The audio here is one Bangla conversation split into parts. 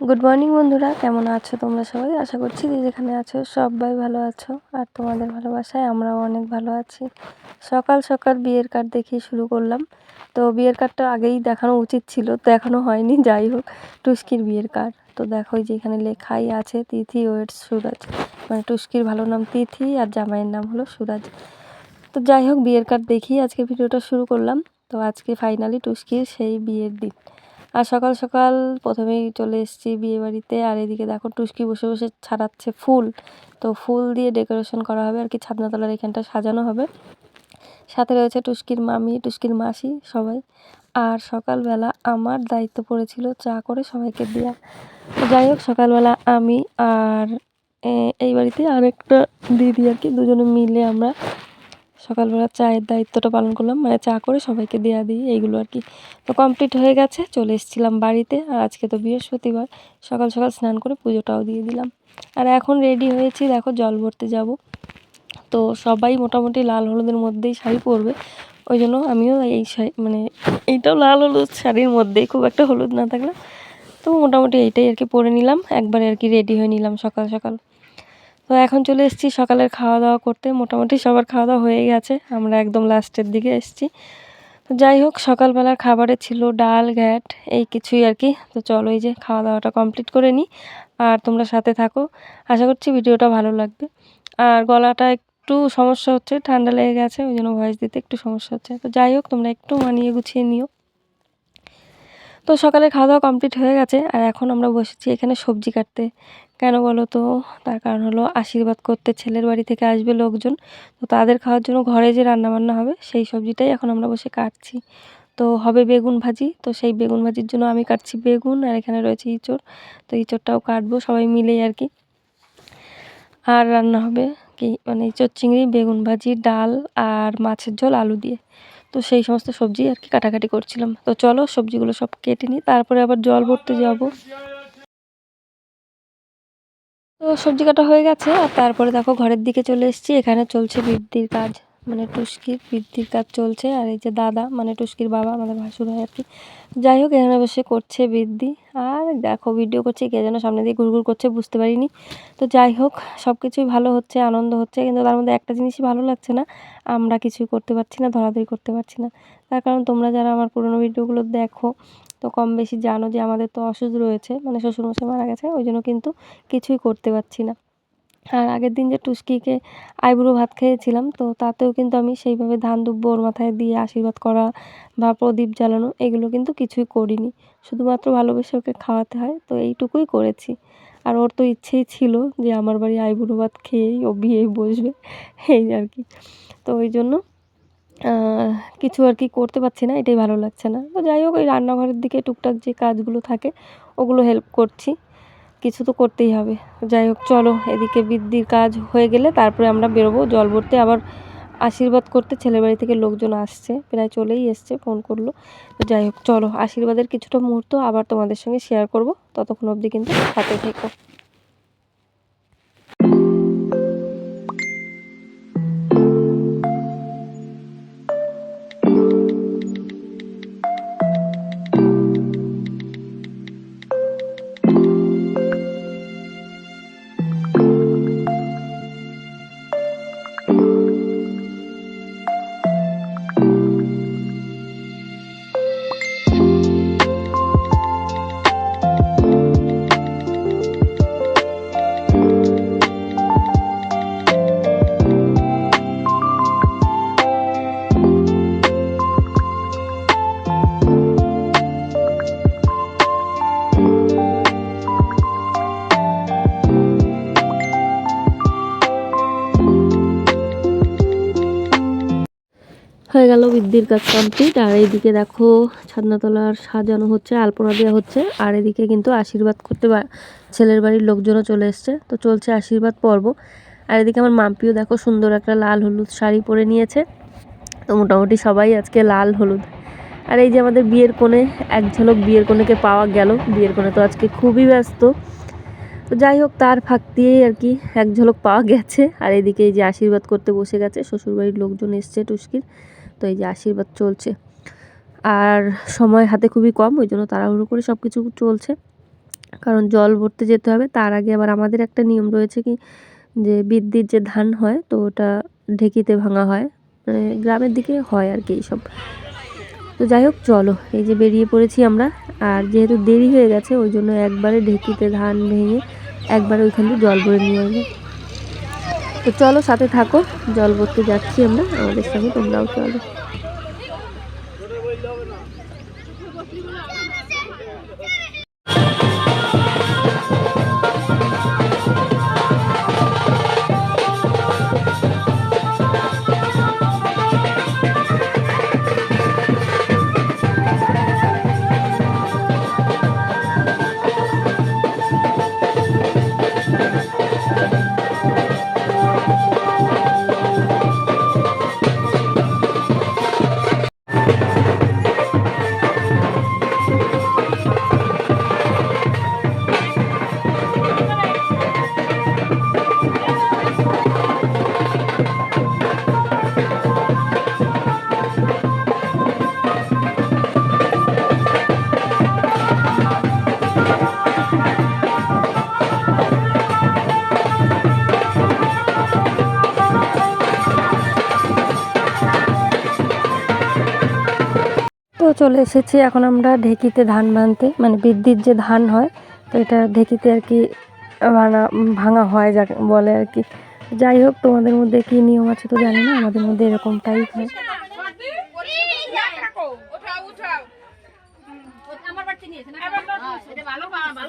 গুড মর্নিং বন্ধুরা। কেমন আছো তোমরা সবাই? আশা করছি যে যেখানে আছো সবাই ভালো আছো। আর তোমাদের ভালোবাসায় আমরাও অনেক ভালো আছি। সকাল সকাল বিয়ের কার্ড দেখিয়ে শুরু করলাম। তো বিয়ের কার্ডটা আগেই দেখানো উচিত ছিল, তো এখনও হয়নি। যাই হোক, টুস্কির বিয়ের কার্ড তো দেখো যে এখানে লেখাই আছে, তিথি, ওয়েট, সুরাজ। মানে টুস্কির ভালো নাম তিথি আর জামাইয়ের নাম হলো সুরাজ। তো যাই হোক, বিয়ের কার্ড দেখিয়ে আজকে ভিডিওটা শুরু করলাম। তো আজকে ফাইনালি টুস্কির সেই বিয়ের দিন। আর সকাল সকাল প্রথমেই চলে এসেছি বিয়ে বাড়িতে। আর এদিকে দেখো টুস্কি বসে বসে ছাড়াচ্ছে ফুল। তো ফুল দিয়ে ডেকোরেশন করা হবে আর কি, ছাদনাতলার এখানটা সাজানো হবে। সাথে রয়েছে টুস্কির মামি, টুস্কির মাসি সবাই। আর সকালবেলা আমার দায়িত্ব পড়েছিল চা করে সবাইকে দেওয়া যাই হোক, সকালবেলা আমি আর এই বাড়িতে আরেকটা দিদি আর কি, দুজনে মিলে আমরা সকালবেলা চায়ের দায়িত্বটা পালন করলাম মানে চা করে সবাইকে দেওয়া দিই এইগুলো আর কি। তো কমপ্লিট হয়ে গেছে, চলে এসেছিলাম বাড়িতে, আর আজকে তো বৃহস্পতিবার, সকাল সকাল স্নান করে পুজোটাও দিয়ে দিলাম। আর এখন রেডি হয়েছি, দেখো জল ভরতে যাব। তো সবাই মোটামুটি লাল হলুদের মধ্যেই শাড়ি পরবে, ওই জন্য আমিও এই শাড়ি মানে এইটাও লাল হলুদ শাড়ির মধ্যেই, খুব একটা হলুদ না থাকলে। তো মোটামুটি এইটাই আর কি পরে নিলাম, একবারে আর কি রেডি হয়ে নিলাম সকাল সকাল। তো এখন চলে এসেছি সকালের খাওয়া দাওয়া করতে। মোটামুটি সবার খাওয়া দাওয়া হয়ে গেছে। আমরা একদম লাস্টের দিকে এসেছি। তো যাই হোক, সকালবেলার খাবারে ছিল ডাল, ঘ্যাট, এই কিছুই আর কি। তো চলো এই যে খাওয়া দাওয়াটা কমপ্লিট করে নিই। আর তোমরা সাথে থাকো। আশা করছি ভিডিওটা ভালো লাগবে। আর গলাটা একটু সমস্যা হচ্ছে, ঠান্ডা লেগে গেছে, ওই জন্য ভয়েস দিতে একটু সমস্যা হচ্ছে। তো যাই হোক, তোমরা একটু মানিয়ে গুছিয়ে নিও। তো সকালে খাওয়া দাওয়া কমপ্লিট হয়ে গেছে আর এখন আমরা বসেছি এখানে সবজি কাটতে। কেন বলো তো? তার কারণ হলো আশীর্বাদ করতে ছেলের বাড়ি থেকে আসবে লোকজন। তো তাদের খাওয়ার জন্য ঘরে যে রান্নাবান্না হবে, সেই সবজিটাই এখন আমরা বসে কাটছি। তো হবে বেগুন ভাজি। তো সেই বেগুন ভাজির জন্য আমি কাটছি বেগুন আর এখানে রয়েছে ইঁচড়। তো ইঁচড়টাও কাটবো সবাই মিলেই আর কি। আর রান্না হবে কি? মানে ইঁচড়, চিংড়ি, বেগুন ভাজি, ডাল আর মাছের ঝোল, আলু দিয়ে। তো সেই সমস্ত সবজি আর কি কাটাকাটি করছিলাম। তো চলো সবজিগুলো সব কেটে নিই, তারপরে আবার জল ভরতে যাব। তো সবজি কাটা হয়ে গেছে, আর তারপরে দেখো ঘরের দিকে চলে এসেছি, এখানে চলছে বৃদ্ধির কাজ। মানে টুস্কির বৃদ্ধির কাজ চলছে, আর এই যে দাদা মানে টুস্কির বাবা আমাদের ভাসুর হয় আর কি। যাই হোক, এখানে বসে করছে বৃদ্ধি, আর দেখো ভিডিও করছে, কে যেন সামনে দিয়ে ঘুরঘুর করছে, বুঝতে পারিনি। তো যাই হোক সব কিছুই ভালো হচ্ছে, আনন্দ হচ্ছে, কিন্তু তার মধ্যে একটা জিনিসই ভালো লাগছে না, আমরা কিছুই করতে পারছি না, ধরাধরি করতে পারছি না। তার কারণ তোমরা যারা আমার পুরোনো ভিডিওগুলো দেখো, তো কম বেশি জানো যে আমাদের তো অসুস্থ রয়েছে মানে শ্বশুরমশাই মারা গেছে, ওই জন্য কিন্তু কিছুই করতে পারছি না। আর আগের দিন যে টুস্কিকে আইবুড়ো ভাত খেয়েছিলাম, তো তাতেও কিন্তু আমি সেইভাবে ধান দুব্বো ওর মাথায় দিয়ে আশীর্বাদ করা বা প্রদীপ জ্বালানো এগুলো কিন্তু কিছুই করিনি। শুধুমাত্র ভালোবেসে ওকে খাওয়াতে হয়, তো এইটুকুই করেছি। আর ওর তো ইচ্ছেই ছিল যে আমার বাড়ি আইবুড়ো ভাত খেয়েই ও বিয়েই বসবে, এই আর কি। তো ওই জন্য কিছু আর কি করতে পারছি না, এটাই ভালো লাগছে না। তো যাই হোক, ওই রান্নাঘরের দিকে টুকটাক যে কাজগুলো থাকে, ওগুলো হেল্প করছি। কিছু তো করতেই হবে। যাই হোক, চলো, এদিকে বৃদ্ধির কাজ হয়ে গেলে তারপরে আমরা বেরোবো। জল ভরতে আবার আশীর্বাদ করতে ছেলের বাড়ি থেকে লোকজন আসছে, প্রায় চলেই এসছে, ফোন করল। যাই হোক, চলো, আশীর্বাদের কিছুটা মুহূর্ত আবার তোমাদের সঙ্গে শেয়ার করব। ততক্ষণ অবধি কিন্তু হাতে থেকো। হয়ে কাজ কমপ্লিট আর এইদিকে দেখো ছাদনাতলার সাজানো হচ্ছে, আলপনা দেওয়া হচ্ছে, আর এদিকে কিন্তু আশীর্বাদ করতে ছেলের বাড়ির লোকজনও চলে এসছে। তো চলছে আশীর্বাদ পর্ব। আর এদিকে আমার মাম্পিও দেখো সুন্দর একটা লাল হলুদ শাড়ি পরে নিয়েছে। তো মোটামুটি সবাই আজকে লাল হলুদ। আর এই যে আমাদের বিয়ের কোণে, এক ঝলক বিয়ের কোণেকে পাওয়া গেল। বিয়ের কোণে তো আজকে খুবই ব্যস্ত। তো যাই হোক, তার ফাঁক দিয়েই আর কি এক ঝলক পাওয়া গেছে। আর এদিকে এই যে আশীর্বাদ করতে বসে গেছে, শ্বশুরবাড়ির লোকজন এসছে টুস্কির। তো এই যে আশীর্বাদ চলছে। আর সময় হাতে খুবই কম, ওই জন্য তাড়াহুড়ো করে সব কিছু চলছে। কারণ জল ভরতে যেতে হবে, তার আগে আবার আমাদের একটা নিয়ম রয়েছে কি, যে বিদ্যুৎ যে ধান হয়, তো ওটা ঢেকিতে ভাঙা হয়। মানে গ্রামের দিকে হয় আর কি এইসব। তো যাই হোক, চলো, এই যে বেরিয়ে পড়েছি আমরা। আর যেহেতু দেরি হয়ে গেছে, ওই জন্য একবারে ঢেকিতে ধান ভেঙে একবারে ওইখান দিয়ে জল ভরে নিয়ে আসব। তো চলো সাথে থাকো। জল ভরতে যাচ্ছি আমরা আমাদের সঙ্গে তোমরাও চলো। চলে এসেছি, এখন আমরা ঢেকিতে ধান বানতে। মানে বিদ্যুৎ যে ধান হয়, তো এটা ঢেকিতে আর কি ভাঙা ভাঙা হয় যাকে বলে আর কি। যাই হোক, তোমাদের মধ্যে কী নিয়ম আছে তো জানি না, আমাদের মধ্যে এরকমটাই হয়। ভালো ভালো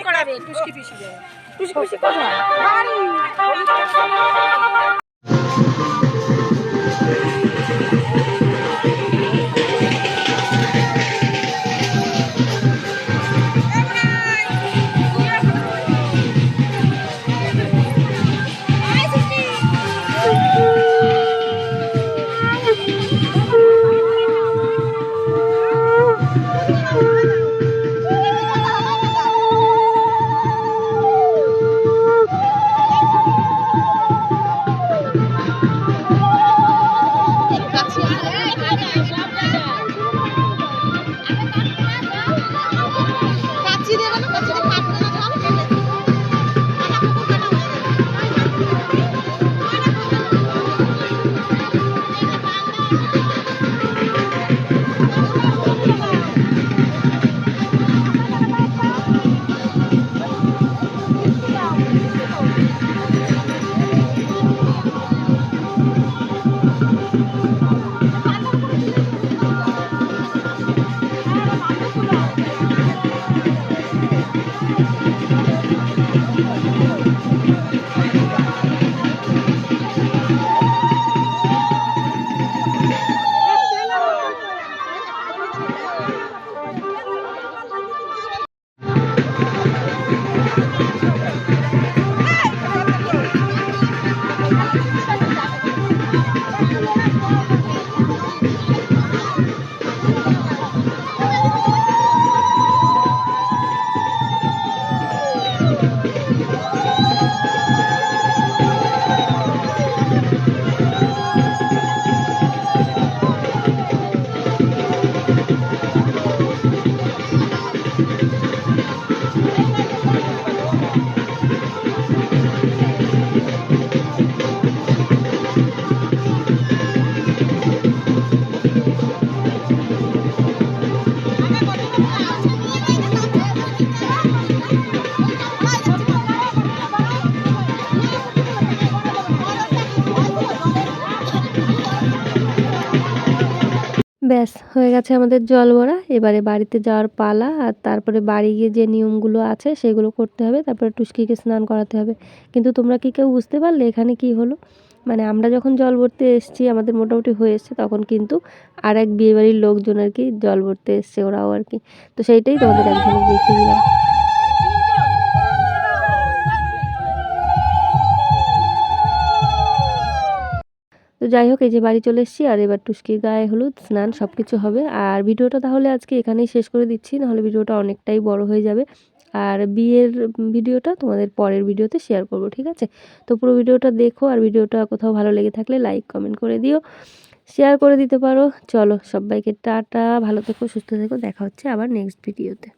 যাবে টুসকি পিসি যাবে টুসকি পিসি কোথায় বাড়ি ব্যাস, হয়ে গেছে আমাদের জল ভরা। এবারে বাড়িতে যাওয়ার পালা, আর তারপরে বাড়ি গিয়ে যে নিয়মগুলো আছে সেগুলো করতে হবে। তারপরে টুসকিকে স্নান করাতে হবে। কিন্তু তোমরা কি কেউ বুঝতে পারলে এখানে কি হলো? মানে আমরা যখন জল ভরতে এসেছি, আমাদের মোটামুটি হয়ে এসছে, তখন কিন্তু আর এক বিয়েবাড়ির লোকজন আর কি জল ভরতে এসছে, ওরাও আর কি। তো সেইটাই তোমাদের এক ঝলক দেখিয়ে দিলাম। তো যাই হোক, এই যে বাড়ি চলে এসেছি, আর এবার টুস্কির গায়ে হলুদ, স্নান সব কিছু হবে। আর ভিডিওটা তাহলে আজকে এখানেই শেষ করে দিচ্ছি, নাহলে ভিডিওটা অনেকটাই বড় হয়ে যাবে। আর বিয়ের ভিডিওটা তোমাদের পরের ভিডিওতে শেয়ার করব, ঠিক আছে? তো পুরো ভিডিওটা দেখো, আর ভিডিওটা কোথাও ভালো লেগে থাকলে লাইক, কমেন্ট করে দিও। শেয়ার করে দিতে পারো। চলো সবাইকে টাটা, ভালো থেকো, সুস্থ থেকো, দেখা হচ্ছে আবার নেক্সট ভিডিওতে।